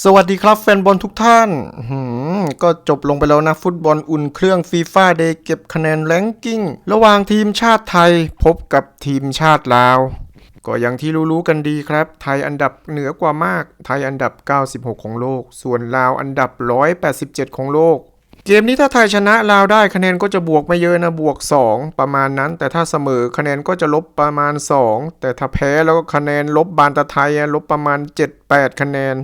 สวัสดีครับแฟนบอลทุกท่าน ก็จบลงไปแล้วนะ ฟุตบอลอุ่นเครื่องฟีฟ่าเดย์เก็บคะแนนแรงกิ้ง ระหว่างทีมชาติไทยพบกับทีมชาติลาว ก็อย่างที่รู้ๆกันดีครับ ไทยอันดับเหนือกว่ามาก ไทยอันดับ 96 ของโลก ส่วนลาวอันดับ 187 ของโลก เกมนี้ถ้าไทยชนะลาวได้คะแนนก็จะบวกไม่เยอะนะบวก 2 ประมาณนั้น แต่ถ้าเสมอคะแนนก็จะลบประมาณ 2 แต่ถ้าแพ้แล้วก็คะแนนลบบานตะไทยลบประมาณ 7-8 คะแนน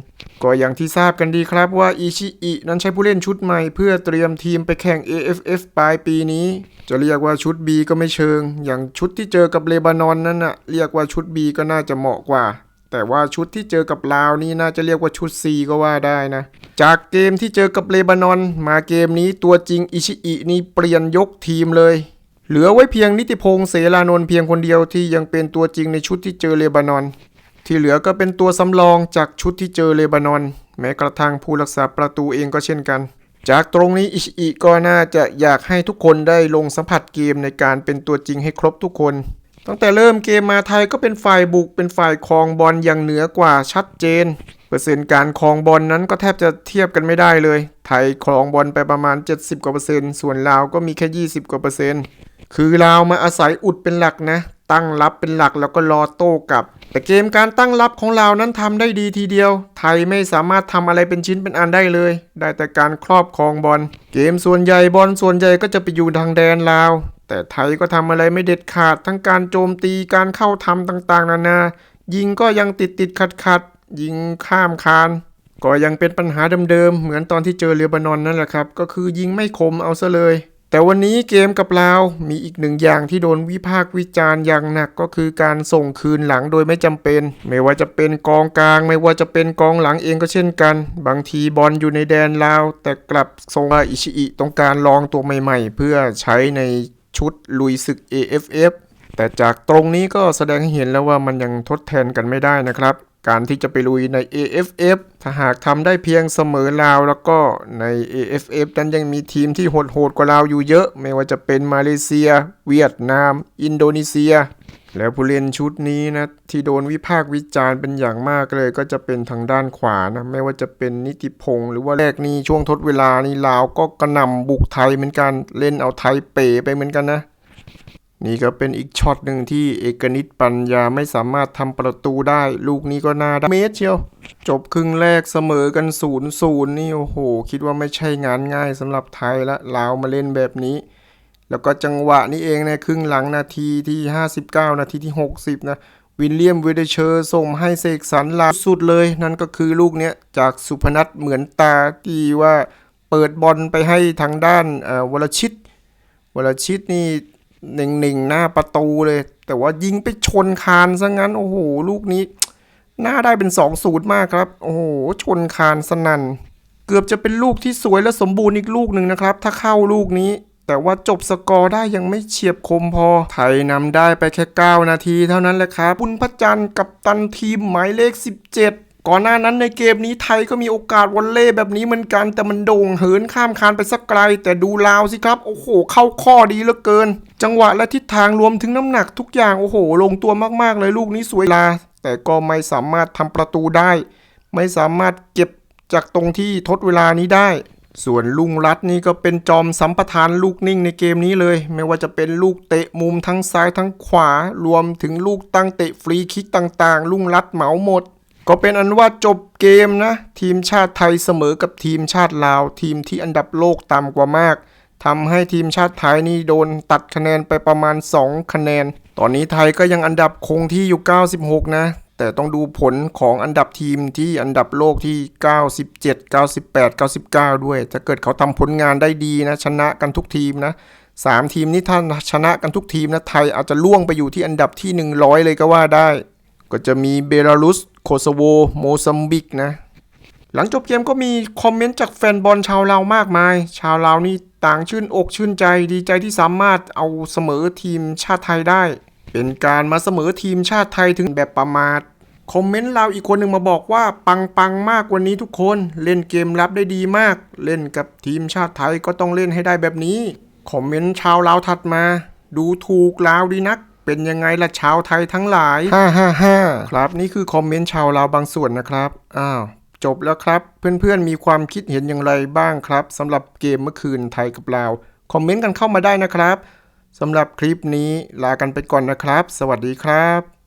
ก็อย่างที่ทราบกันดีครับว่าอิชิอินั้นใช้ผู้เล่นชุดใหม่เพื่อเตรียมทีมไปแข่ง AFF ปลายปีนี้ จะเรียกว่าชุด B ก็ไม่เชิง อย่างชุดที่เจอกับเลบานอนนั้นน่ะเรียกว่าชุด B ก็น่าจะเหมาะกว่า แต่ว่าชุดที่เจอกับลาวนี่น่าจะเรียกว่าชุด C ก็ว่าได้นะ จากเกมที่เจอกับเลบานอน มาเกมนี้ตัวจริงอิชิอินี่เปลี่ยนยกทีมเลย เหลือไว้เพียงนิติพงษ์เสรานนท์เพียงคนเดียวที่ยังเป็นตัวจริงในชุดที่เจอเลบานอน ที่เหลือก็เป็นตัวสำรองจากชุดที่เจอเลบานอน แม้กระทั่งผู้รักษาประตูเองก็เช่นกัน จากตรงนี้อิชิอิก็น่าจะอยากให้ทุกคนได้ลงสัมผัสเกมในการเป็นตัวจริงให้ครบทุกคน ตั้งแต่เริ่มเกมมาไทยก็เป็นฝ่ายบุกเป็นฝ่ายครองบอลอย่างเหนือกว่าชัดเจน เปอร์เซ็นต์การครองบอลนั้นก็แทบจะเทียบกันไม่ได้เลย ไทยครองบอลไปประมาณ 70กว่าเปอร์เซ็นต์ส่วนลาวก็มีแค่ 20กว่าเปอร์เซ็นต์คือลาวมาอาศัยอุดเป็นหลักนะ ตั้งรับเป็นหลักแล้วก็รอโต้กลับ แต่เกมการตั้งรับของลาวนั้นทำได้ดีทีเดียว ไทยไม่สามารถทำอะไรเป็นชิ้นเป็นอันได้เลย ได้แต่การครอบครองบอลเกมส่วนใหญ่บอลส่วนใหญ่ก็จะไปอยู่ทางแดนลาว แต่ไทยก็ทำอะไรไม่เด็ดขาดทั้งการโจมตีการเข้าทำต่างๆ นานายิงก็ยังติดติดขัดขัดยิงข้ามคานก็ยังเป็นปัญหาเดิมๆเหมือนตอนที่เจอเลบานอนนั่นแหละครับ ก็คือยิงไม่คมเอาซะเลย แต่วันนี้เกมกับลาวมีอีกหนึ่งอย่างที่โดนวิพากษ์วิจารณ์อย่างหนักก็คือการส่งคืนหลังโดยไม่จำเป็น ไม่ว่าจะเป็นกองกลาง ไม่ว่าจะเป็นกองหลังเองก็เช่นกัน บางทีบอลอยู่ในแดนลาว แต่กลับส่งมาอิชิอิต้องการลองตัวใหม่ ๆ เพื่อใช้ใน ชุดลุยศึก AFF แต่จากตรงนี้ก็แสดงให้เห็นแล้วว่ามันยังทดแทนกันไม่ได้นะครับ การที่จะไปลุยใน AFF ถ้าหากทำได้เพียงเสมอลาวแล้วก็ใน AFF นั้นยังมีทีมที่โหดๆกว่าลาวอยู่เยอะ ไม่ว่าจะเป็นมาเลเซีย เวียดนาม อินโดนีเซีย แล้วผู้เล่นชุดนี้นะที่โดนวิพากษ์วิจารณ์เป็นอย่างมากเลยก็จะเป็นทางด้านขวานะไม่ว่าจะเป็นนิติพงศ์หรือว่าแรกนี่ช่วงทดเวลานี่ลาวก็กระหน่ำบุกไทยเหมือนกันเล่นเอาไทยเป๋ไปเหมือนกันนะ นี่ก็เป็นอีกช็อตหนึ่งที่เอกนิตปัญญาไม่สามารถทำประตูได้ ลูกนี้ก็น่าดเมตรเชียว จบครึ่งแรกเสมอกันศูนย์ศูนย์นี่โอ้โห คิดว่าไม่ใช่งานง่ายสำหรับไทยละลาวมาเล่นแบบนี้ แล้วก็จังหวะนี้เองนะครึ่งหลังนาทีที่ 59 นาทีที่ 60 นะวิลเลียมเวเดเชอร์ส่งให้เสกสรรลาสุดเลย นั่นก็คือลูกเนี้ยจากสุพนัทเหมือนตาที่ว่าเปิดบอลไปให้ทางด้านอ่อวรชิตวรชิตนี่หนึ่งหนึ่งหน้าประตูเลย แต่ว่ายิงไปชนคานซะงั้น โอ้โห ลูกนี้ หน้าได้เป็น2อศูนย์มากครับ โอ้โห ชนคานสนั่น เกือบจะเป็นลูกที่สวยและสมบูรณ์อีกลูกหนึ่งนะครับ ถ้าเข้าลูกนี้ แต่ว่าจบสกอร์ได้ยังไม่เฉียบคมพอ ไทยนำได้ไปแค่ 9 นาทีเท่านั้นแหละครับบุญพระจันทร์กับตันทีมหมายเลข 17ก่อนหน้านั้นในเกมนี้ไทยก็มีโอกาสวอลเล่แบบนี้เหมือนกัน แต่มันโด่งเหินข้ามคานไปสักไกล แต่ดูลาวสิครับ โอ้โห เข้าข้อดีเหลือเกิน จังหวะและทิศทางรวมถึงน้ำหนักทุกอย่างโอ้โห ลงตัวมากๆเลยลูกนี้สวยลา แต่ก็ไม่สามารถทำประตูได้ ไม่สามารถเก็บจากตรงที่ทดเวลานี้ได้ ส่วนลุงรัตนี่ก็เป็นจอมสัมปทานลูกนิ่งในเกมนี้เลย ไม่ว่าจะเป็นลูกเตะมุมทั้งซ้ายทั้งขวา รวมถึงลูกตั้งเตะฟรีคิกต่างๆ ลุงรัตเหมาหมด ก็เป็นอันว่าจบเกมนะ ทีมชาติไทยเสมอกับทีมชาติลาว ทีมที่อันดับโลกต่ำกว่ามากทำให้ทีมชาติไทยนี่โดนตัดคะแนนไปประมาณ 2 คะแนน ตอนนี้ไทยก็ยังอันดับคงที่อยู่ 96 นะ แต่ต้องดูผลของอันดับทีมที่อันดับโลกที่ 97 98 99 ด้วย ถ้าเกิดเขาทำผลงานได้ดีนะ ชนะกันทุกทีมนะสามทีมนี้ท่านชนะกันทุกทีมนะไทยอาจจะล่วงไปอยู่ที่อันดับที่ 100 เลยก็ว่าได้ ก็จะมีเบลารุส โคโซโว โมซัมบิกนะ หลังจบเกมก็มีคอมเมนต์จากแฟนบอลชาวลาวมากมาย ชาวลาวนี่ต่างชื่นอกชื่นใจดีใจที่สามารถเอาเสมอทีมชาติไทยได้ เป็นการมาเสมอทีมชาติไทยถึงแบบประมาทคอมเมนต์เราอีกคนหนึ่งมาบอกว่าปังปังมากกว่านี้ทุกคนเล่นเกมรับได้ดีมาก เล่นกับทีมชาติไทยก็ต้องเล่นให้ได้แบบนี้คอมเมนต์ชาวเราถัดมา ดูถูกลาวดีนัก เป็นยังไงล่ะชาวไทยทั้งหลายฮ่าฮ่าฮ่าครับนี่คือคอมเมนต์ชาวเราบางส่วนนะครับอ้าวจบแล้วครับ เพื่อนๆมีความคิดเห็นอย่างไรบ้างครับสำหรับเกมเมื่อคืนไทยกับลาวคอมเมนต์กันเข้ามาได้นะครับ สำหรับคลิปนี้ลากันไปก่อนนะครับ สวัสดีครับ